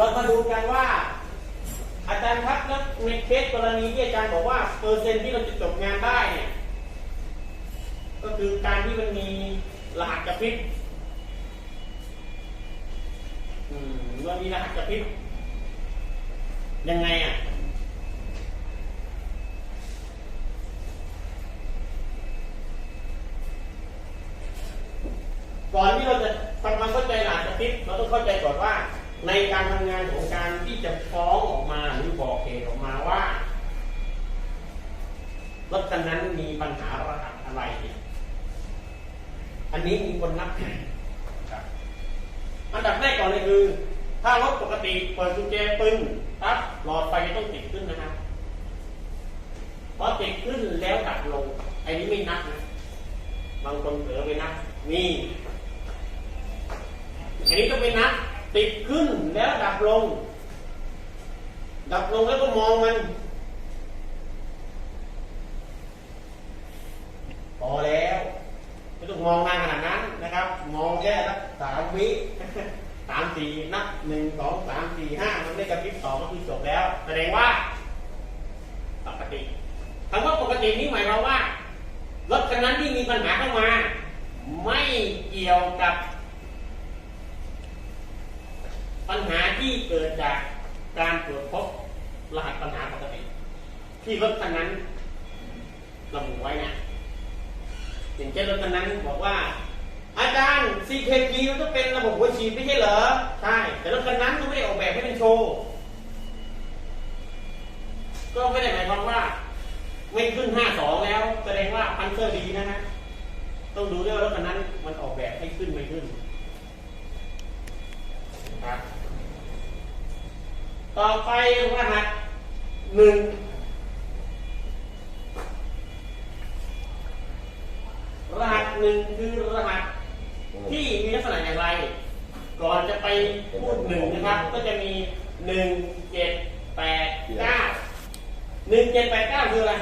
เรามาดูกันว่า อาจารย์ครับแล้วในเคสกรณีที่อาจารย์บอกว่าเปอร์เซ็นต์ที่เราจะจบงานได้เนี่ยก็คือการที่มันมีรหัสกระพริบอืมมันมีรหัสกระพริบยังไงอะก่อนที่เราจะทำความเข้าใจรหัสกระพริบเราต้องเข้าใจก่อนว่า ในการทำงานของการที่จะฟ้องออกมาหรือบอกเหตุออกมาว่ารถคันนั้นมีปัญหารหัสอะไรเนี่ย อันนี้มีคนนับครับอันดับแรกก่อนเลยคือ ถ้ารถปกติเปิดกุญแจปึ้งปั๊บหลอดไฟต้องติดขึ้นนะครับพอติดขึ้นแล้วดับลง ไอ้นี้ไม่นับนะ บางคนเผลอไปนับนี่อันนี้ก็เป็นนับ ติดขึ้นแล้วดับลง ดับลงแล้วก็มองมัน พอแล้วไม่ต้องมองนานขนาดนั้นนะครับ มองแค่สักสามวิสามสี่นับหนึ่งสองสามสี่ห้ามันได้กระพริบสองก็คือจบแล้ว แสดงว่า ปกติคำว่าปกตินี่หมายความว่ารถคันนั้นที่มีปัญหาเข้ามา ไม่เกี่ยวกับ ปัญหาที่เกิดจากการตรวจพบรหัสปัญหาปกติ ที่รถคันนั้นระบุไว้นะอย่างเช่นรถคันนั้นบอกว่า อาจารย์ CKG มันต้องเป็นระบบหัวฉีดไม่ใช่เหรอ ใช่ แต่รถคันนั้นมันไม่ได้ออกแบบให้เป็นโชว์ ก็ไม่ได้หมายความว่า ไม่ขึ้น 52 แล้ว แสดงว่าพันเซอร์ดีนะฮะ ต้องดูด้วยว่ารถคันนั้นมันออกแบบให้ขึ้นไม่ขึ้นครับ ต่อไปรหัสหนึ่งรหัสหนึ่งคือรหัสที่มีลักษณะอย่างไร ก่อนจะไปพูดหนึ่งนะครับ ก็จะมีหนึ่งเจ็ดแปดเก้าหนึ่งเจ็ดแปดเก้าคืออะไร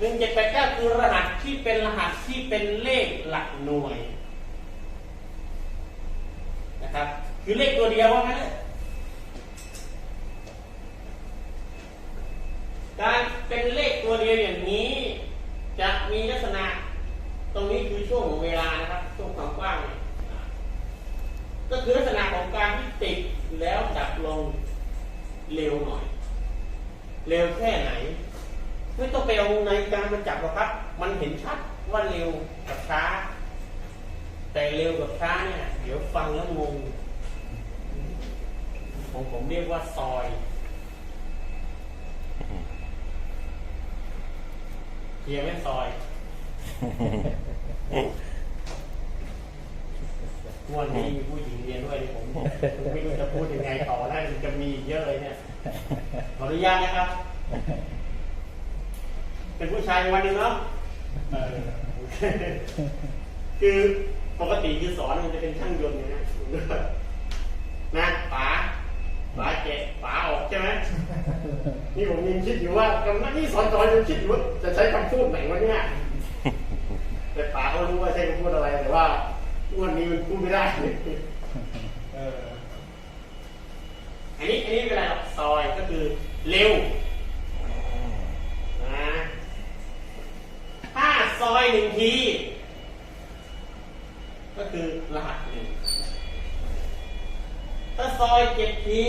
หนึ่งเจ็ดแปดเก้าคือรหัสที่เป็นรหัสที่เป็นเลขหลักหน่วยนะครับ คือเลขตัวเดียวว่างั้นเลย การเป็นเลขตัวเดียวอย่างนี้ จะมีลักษณะ ตรงนี้คือช่วงของเวลานะครับ ช่วงความกว้างเนี่ยก็คือลักษณะของการที่ติดแล้วดับลงเร็วหน่อย เร็วแค่ไหน ไม่ต้องไปเอาในการมาจับหรอกครับ มันเห็นชัดว่าเร็วกับช้า แต่เร็วกับช้าเนี่ย เดี๋ยวฟังแล้วงงของผมเรียกว่าซอย เคลียร์ไหมซอยวันนี้มีผู้หญิงเรียนด้วยผมผมไม่รู้จะพูดยังไงต่อได้มันจะมีเยอะเลยเนี่ย ขออนุญาตนะครับ เป็นผู้ชายวันหนึ่งเนาะเออคือปกติคือสอนมันจะเป็นช่างยนต์อย่างนี้นะนะป๋าป๋าเจ็ดป๋าออกใช่ไหมนี่ผมยังคิ ดอยู่ว่ากำลังนี่สอนสอนยังคิดอยู่ว่าจะใช้คำพูดไหนวะเนี่ยแต่ป๋าเขารู้ว่าใช้คำพูดอะไร แต่ว่าวันนี้มันพูดไม่ได้เอออันนี้อันนี้เป็นอะไรหรอกซอยก็คือเร็วนะถ้าซอยหนึ่งทีก็คือรหัสหนึ่งถ้าซอยเจ็ดที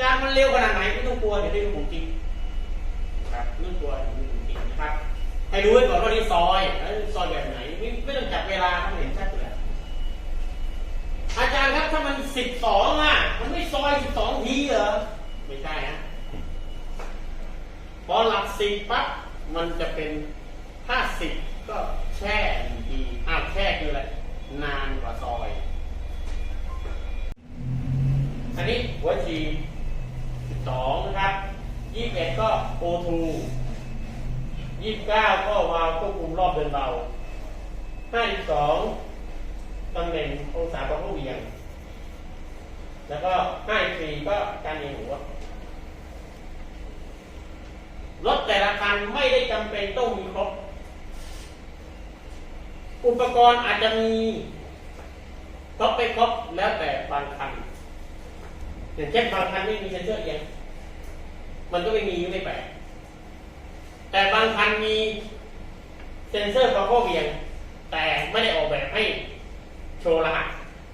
การมันเร็วขนาดไหนไม่ต้องกลัวเดี๋ยวได้ดูของจริงครับไม่ต้องกลัวเดี๋ยวดูของจริงนะครับให้รู้ไว้ก่อนว่านี่ซอยแล้วซอยแบบไหนไม่ไม่ต้องจับเวลาครับเห็นชัดอยู่แล้วอาจารย์ครับถ้ามันสิบสองอะ มันไม่ซอยสิบสองทีเหรอไม่ใช่ฮะพอหลักสิบปั๊บมันจะเป็นห้าสิบก็แช่ดีอ้าวแช่คืออะไรนานกว่าซอยอันนี้หัวที 2นะครับ21 ก็ O2 29 ก็วาล์วควบคุมรอบเดินเบา52ตำแหน่งองศาประผู้เวี่ยง แล้วก็ 54 ก็การเอียงหัวรถแต่ละคันไม่ได้จำเป็นต้องมีครบ อุปกรณ์อาจจะมีครบไปครบแล้วแต่บางคัน อย่างเช่นบางคันไม่มีเซ็นเซอร์เอียงมันก็ไม่มีไม่แปลกแต่บางคันมีเซ็นเซอร์พอข้อเวียงแต่ไม่ได้ออกแบบให้โชว์รหัส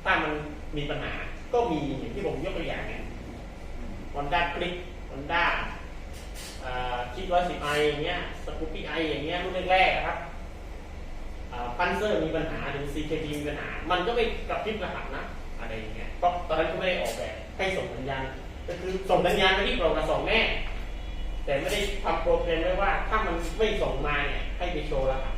ถ้ามันมีปัญหา ก็มีอย่างที่ผมยกตัวอย่างเนี่ยฮอนด้าคลิกฮอนด้าคิดร้อยสิบไออย่างเงี้ยสกูปปี้ไออย่างเงี้ยรุ่นแรกๆครับพันเซอร์มีปัญหาหรือ CKD มีปัญหา มันก็ไปกระพริบรหัสนะอะไรอย่างเงี้ยเพราะตอนนั้นก็ไม่ได้ออกแบบ ให้ส่งสัญญาณก็คือส่งสัญญาณไปที่โปรกระสองแน่แต่ไม่ได้ทำโปรแกรมไว้ว่า ถ้ามันไม่ส่งมาเนี่ยให้ไปโชว์รหัส